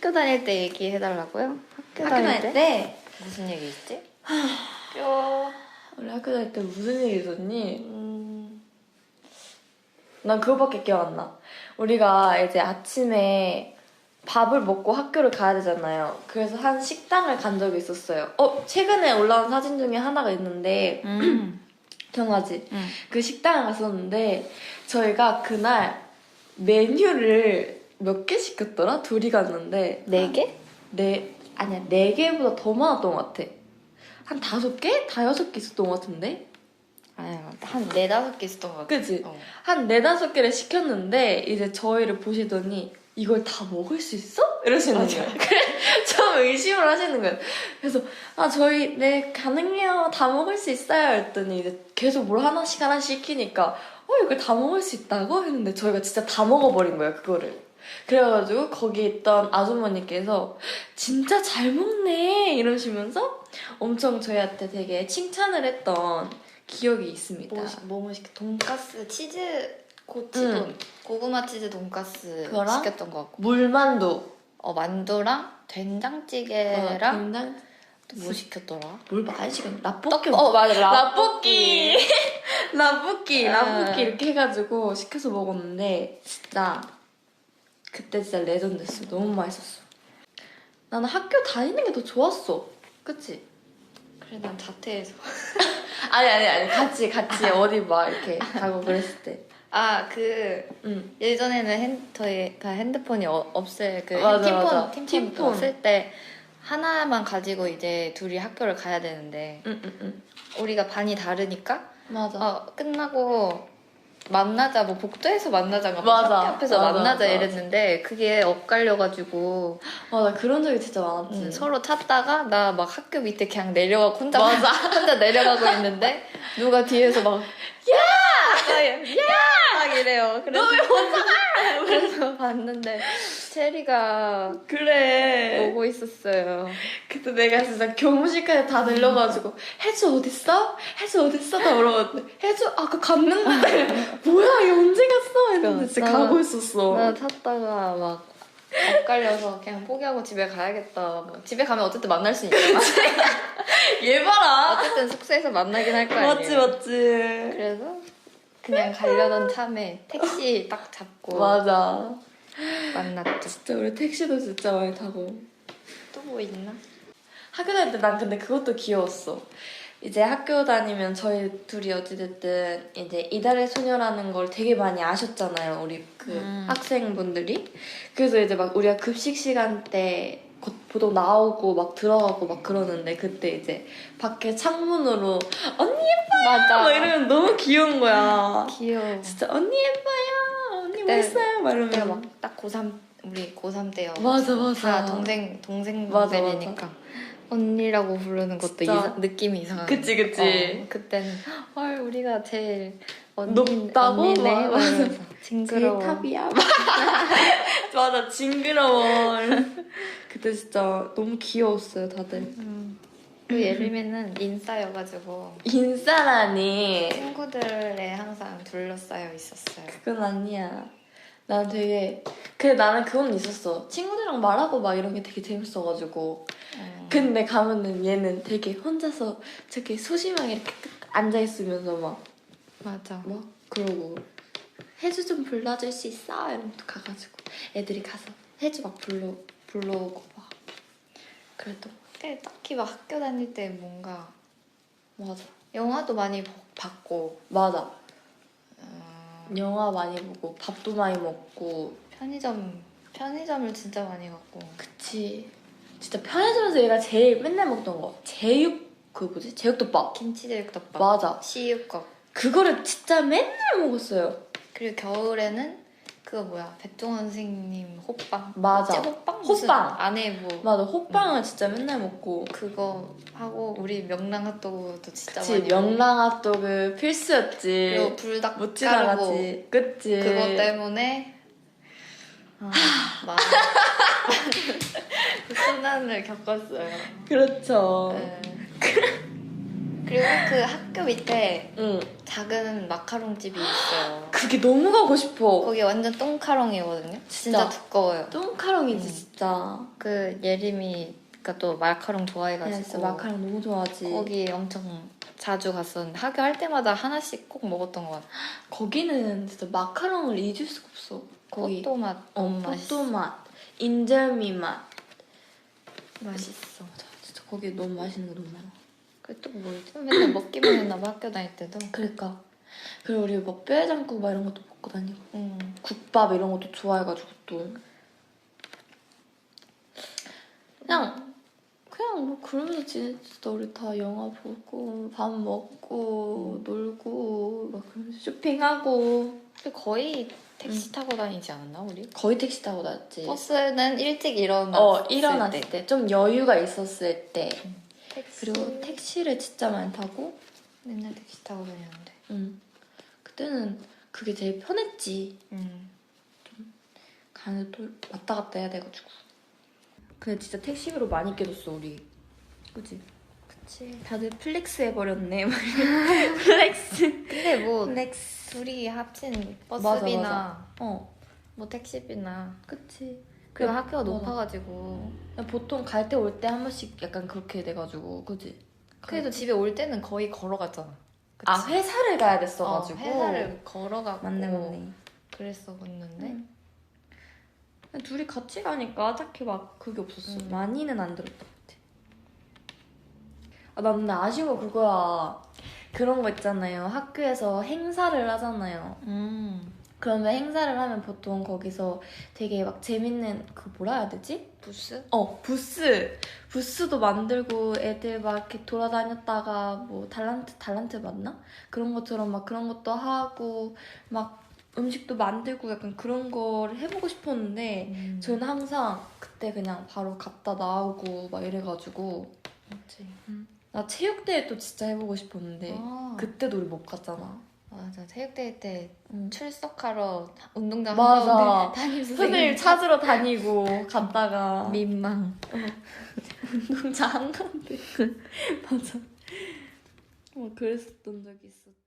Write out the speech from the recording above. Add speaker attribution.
Speaker 1: 학교 다닐 때 얘기해달라고요? 학교,
Speaker 2: 학교 다닐 때
Speaker 1: 무슨 얘기 있지?
Speaker 2: 학교 우리 학교 다닐 때 무슨 일이 있었니?
Speaker 1: 음,
Speaker 2: 난 그거밖에 기억 안 나. 우리가 이제 아침에 밥을 먹고 학교를 가야 되잖아요. 그래서 한 식당을 간 적이 있었어요. 어, 최근에 올라온 사진 중에 하나가 있는데,
Speaker 1: 음.
Speaker 2: 기억나지?
Speaker 1: 음.
Speaker 2: 그 식당을 갔었는데, 저희가 그날 메뉴를 몇 개 시켰더라? 둘이 갔는데.
Speaker 1: 네 개?
Speaker 2: 네, 아니야, 네 개보다 더 많았던 것 같아. 한 다섯 개? 다 여섯 개 있었던 것 같은데?
Speaker 1: 아니야, 한 네 다섯 개 있었던 것 같아.
Speaker 2: 그치?
Speaker 1: 어.
Speaker 2: 한 네 다섯 개를 시켰는데 이제 저희를 보시더니 이걸 다 먹을 수 있어? 이러시는. 거예요. 그래 좀 의심을 하시는 거예요. 그래서 아 저희 네 가능해요. 다 먹을 수 있어요. 했더니 이제 계속 뭘 하나씩 하나씩 시키니까 어 이걸 다 먹을 수 있다고 했는데 저희가 진짜 다 먹어버린 거예요. 그거를. 그래가지고 거기 있던 아주머니께서 진짜 잘 먹네 이러시면서 엄청 저희한테 되게 칭찬을 했던 기억이 있습니다.
Speaker 1: 뭐, 시- 뭐, 뭐 시켰 돈가스, 치즈, 고치,
Speaker 2: 응.
Speaker 1: 돈, 고구마 치즈
Speaker 2: 그거랑?
Speaker 1: 시켰던 것 같고.
Speaker 2: 물만두.
Speaker 1: 어, 만두랑 된장찌개랑
Speaker 2: 된장
Speaker 1: 또뭐 시켰더라?
Speaker 2: 뭘 많이 시켰나? 라볶이.
Speaker 1: 어, 맞아.
Speaker 2: 라볶이. 라볶이,
Speaker 1: 아.
Speaker 2: 라볶이 이렇게 해가지고 시켜서 먹었는데 진짜 그때 진짜 레전드였어. 너무 맛있었어. 나는 학교 다니는 게 더 좋았어. 그치?
Speaker 1: 그래, 난 자퇴해서.
Speaker 2: 아니 아니 아니 같이 같이 어디 막 이렇게 가고 그랬을 때.
Speaker 1: 아, 그,
Speaker 2: 응.
Speaker 1: 예전에는 핸, 저희가 핸드폰이 어, 없을 그
Speaker 2: 맞아,
Speaker 1: 팀폰,
Speaker 2: 맞아.
Speaker 1: 팀폰,
Speaker 2: 팀폰.
Speaker 1: 없을 때 하나만 가지고 이제 둘이 학교를 가야 되는데
Speaker 2: 응, 응, 응.
Speaker 1: 우리가 반이 다르니까
Speaker 2: 맞아.
Speaker 1: 어, 끝나고 만나자 뭐 복도에서 만나자가
Speaker 2: 맞아.
Speaker 1: 학교 앞에서
Speaker 2: 맞아,
Speaker 1: 만나자
Speaker 2: 맞아.
Speaker 1: 이랬는데 그게 엇갈려가지고
Speaker 2: 맞아 그런 적이 진짜 많았지.
Speaker 1: 음, 서로 찾다가 나 막 학교 밑에 그냥 내려가고 혼자
Speaker 2: 맞아.
Speaker 1: 혼자 내려가고 있는데 누가 뒤에서 막 야! 야! 막 이래요. 그래서
Speaker 2: 너왜 혼자
Speaker 1: 그래서 봤는데 체리가
Speaker 2: 그래.
Speaker 1: 오고 있었어요.
Speaker 2: 그때 내가 진짜 교무실까지 다 들려가지고 혜주 어딨어? 혜주 어딨어? 다 물어봤는데 혜주 아까 갔는데 뭐야 얘 언제 갔어? 했는데 진짜
Speaker 1: 나-
Speaker 2: 가고 있었어
Speaker 1: 나 찾다가 막 엇갈려서 그냥 포기하고 집에 가야겠다. 뭐 집에 가면 어쨌든 만날 수 있잖아.
Speaker 2: 얘 봐라
Speaker 1: 어쨌든 숙소에서 만나긴 할 거 아니에요.
Speaker 2: 맞지 맞지
Speaker 1: 그래서 그냥 가려던 참에 택시 딱 잡고
Speaker 2: 맞아
Speaker 1: 만났죠.
Speaker 2: 진짜 우리 택시도 진짜 많이 타고
Speaker 1: 또 뭐 있나?
Speaker 2: 학교 다닐 때 난 근데 그것도 귀여웠어 이제 학교 다니면 저희 둘이 어찌됐든 이제 이달의 소녀라는 걸 되게 많이 아셨잖아요 우리 그
Speaker 1: 음.
Speaker 2: 학생분들이 그래서 이제 막 우리가 급식 시간 때곧 보통 나오고 막 들어가고 막 그러는데 그때 이제 밖에 창문으로 언니
Speaker 1: 맞아.
Speaker 2: 막 이러면 너무 귀여운 거야
Speaker 1: 귀여워.
Speaker 2: 진짜 언니 예뻐요 언니 멋있어요 막 이러면
Speaker 1: 막딱 고3 우리 고3 때요.
Speaker 2: 맞아, 맞아.
Speaker 1: 다 동생
Speaker 2: 맞아,
Speaker 1: 동생들이니까 언니라고 부르는 것도. 이상- 느낌이 이상한.
Speaker 2: 그치 그치
Speaker 1: 어, 그때는 헐 우리가 제일 언니,
Speaker 2: 높다고?
Speaker 1: 언니네
Speaker 2: 막- 제일
Speaker 1: 징그러워.
Speaker 2: 탑이야 맞아 징그러워 그때 진짜 너무 귀여웠어요 다들
Speaker 1: 음. 그 예림이는 인싸여가지고
Speaker 2: 인싸라니
Speaker 1: 친구들에 항상 둘러싸여 있었어요.
Speaker 2: 그건 아니야 난 되게 근데 나는 그건 있었어 친구들이랑 말하고 막 이런 게 되게 재밌어가지고
Speaker 1: 음.
Speaker 2: 근데 가면은 얘는 되게 혼자서 저렇게 소심하게 이렇게 앉아있으면서 막
Speaker 1: 맞아.
Speaker 2: 뭐 그러고 해주 좀 불러줄 수 있어? 이러면 또 가가지고 애들이 가서 해주 막 불러 불러오고 막 그래도
Speaker 1: 근데 딱히 막 학교 다닐 때 뭔가
Speaker 2: 맞아.
Speaker 1: 영화도 많이 보- 봤고.
Speaker 2: 맞아.
Speaker 1: 음,
Speaker 2: 영화 많이 보고 밥도 많이 먹고.
Speaker 1: 편의점 편의점을 진짜 많이 갔고.
Speaker 2: 그치. 진짜 편의점에서 얘가 제일 맨날 먹던 거. 제육 그 뭐지? 제육덮밥.
Speaker 1: 김치 제육덮밥,
Speaker 2: 맞아.
Speaker 1: 시유국
Speaker 2: 그거를 진짜 맨날 먹었어요.
Speaker 1: 그리고 겨울에는 그거 뭐야 백종원 선생님 호빵
Speaker 2: 맞아.
Speaker 1: 호빵
Speaker 2: 호빵.
Speaker 1: 안에 뭐
Speaker 2: 맞아 호빵을 진짜 맨날 먹고
Speaker 1: 그거 하고 우리 명랑 핫도그도 진짜
Speaker 2: 그치
Speaker 1: 많이 먹고.
Speaker 2: 명랑 핫도그 필수였지
Speaker 1: 그리고 불닭
Speaker 2: 못 지나가지 그치
Speaker 1: 그것 때문에 아, 막 그 순환을 겪었어요.
Speaker 2: 그렇죠
Speaker 1: 네. 그리고 그 학교 밑에
Speaker 2: 응.
Speaker 1: 작은 마카롱 집이 있어요.
Speaker 2: 그게 너무 가고 싶어.
Speaker 1: 거기 완전 똥카롱이거든요. 진짜
Speaker 2: 진짜?
Speaker 1: 두꺼워요.
Speaker 2: 똥카롱이지
Speaker 1: 응.
Speaker 2: 진짜.
Speaker 1: 그 예림이가 또 마카롱
Speaker 2: 네,
Speaker 1: 좋아해가지고
Speaker 2: 진짜 마카롱 너무 좋아하지.
Speaker 1: 거기 엄청 자주 갔었는데 학교 할 때마다 하나씩 꼭 먹었던 것 같아.
Speaker 2: 거기는 진짜 마카롱을 잊을 수가 없어. 거기
Speaker 1: 꽃도 맛
Speaker 2: 어. 포도 맛, 인절미 맛.
Speaker 1: 맛있어.
Speaker 2: 진짜 거기 너무 맛있는 거 너무 많아.
Speaker 1: 그또 뭐지? 맨날 먹기만 했나 봐 학교 다닐 때도.
Speaker 2: 그러니까. 그리고 우리 뭐 뼈해장국 막 이런 것도 먹고 다니고
Speaker 1: 음.
Speaker 2: 국밥 이런 것도 좋아해가지고 또 그냥 그냥 뭐 그러면서 지냈어 우리 다 영화 보고 밥 먹고 놀고 막 그러면서 쇼핑하고
Speaker 1: 근데 거의 택시 타고 다니지 않았나 우리?
Speaker 2: 거의 택시 타고 다녔지.
Speaker 1: 버스는 일찍 일어났을
Speaker 2: 어 일어났을
Speaker 1: 때.
Speaker 2: 때좀 여유가 있었을 때
Speaker 1: 택시.
Speaker 2: 그리고 택시를 진짜 많이 타고
Speaker 1: 맨날 택시 타고 다녔는데.
Speaker 2: 응 그때는 그게 제일 편했지.
Speaker 1: 음.
Speaker 2: 가는 또 왔다 갔다 해야 돼가지고. 근데 진짜 택시비로 많이 깨졌어 우리. 그지?
Speaker 1: 그치.
Speaker 2: 다들 플렉스 해버렸네. 플렉스.
Speaker 1: 근데 뭐
Speaker 2: 플렉스.
Speaker 1: 둘이 합친
Speaker 2: 맞아,
Speaker 1: 버스비나
Speaker 2: 맞아. 어,
Speaker 1: 뭐 택시비나
Speaker 2: 그치.
Speaker 1: 그리고
Speaker 2: 그-
Speaker 1: 학교가
Speaker 2: 맞아.
Speaker 1: 높아가지고
Speaker 2: 보통 갈 때 올 때 한 번씩 약간 그렇게 돼가지고, 그지?
Speaker 1: 그래도 집에 올 때는 거의 걸어갔잖아. 그치?
Speaker 2: 아 회사를 가야
Speaker 1: 어,
Speaker 2: 됐어가지고.
Speaker 1: 회사를 걸어가고
Speaker 2: 맞네 맞네.
Speaker 1: 그랬었는데
Speaker 2: 응. 그냥 둘이 같이 가니까 딱히 막 그게 없었어.
Speaker 1: 음.
Speaker 2: 많이는 안 들었던 것 같아. 아, 나 근데 아쉬운 거 그거야. 그런 거 있잖아요. 학교에서 행사를 하잖아요.
Speaker 1: 음
Speaker 2: 그러면 행사를 하면 보통 거기서 되게 막 재밌는 그 뭐라 해야 되지?
Speaker 1: 부스?
Speaker 2: 어 부스 부스도 만들고 애들 막 이렇게 돌아다녔다가 뭐 달란트 달란트 맞나 그런 것처럼 막 그런 것도 하고 막 음식도 만들고 약간 그런 거를 해보고 싶었는데
Speaker 1: 음.
Speaker 2: 저는 항상 그때 그냥 바로 갔다 나오고 막 이래가지고
Speaker 1: 그치.
Speaker 2: 나 체육대회 또 진짜 해보고 싶었는데
Speaker 1: 아,
Speaker 2: 그때도 우리 못 갔잖아.
Speaker 1: 맞아 체육대회 때
Speaker 2: 응.
Speaker 1: 출석하러 운동장
Speaker 2: 맞아.
Speaker 1: 담임 선생님
Speaker 2: 선생님 찾으러 다니고 갔다가
Speaker 1: 민망
Speaker 2: 운동장 한 가운데 맞아. 어 그랬었던 적이 있었지.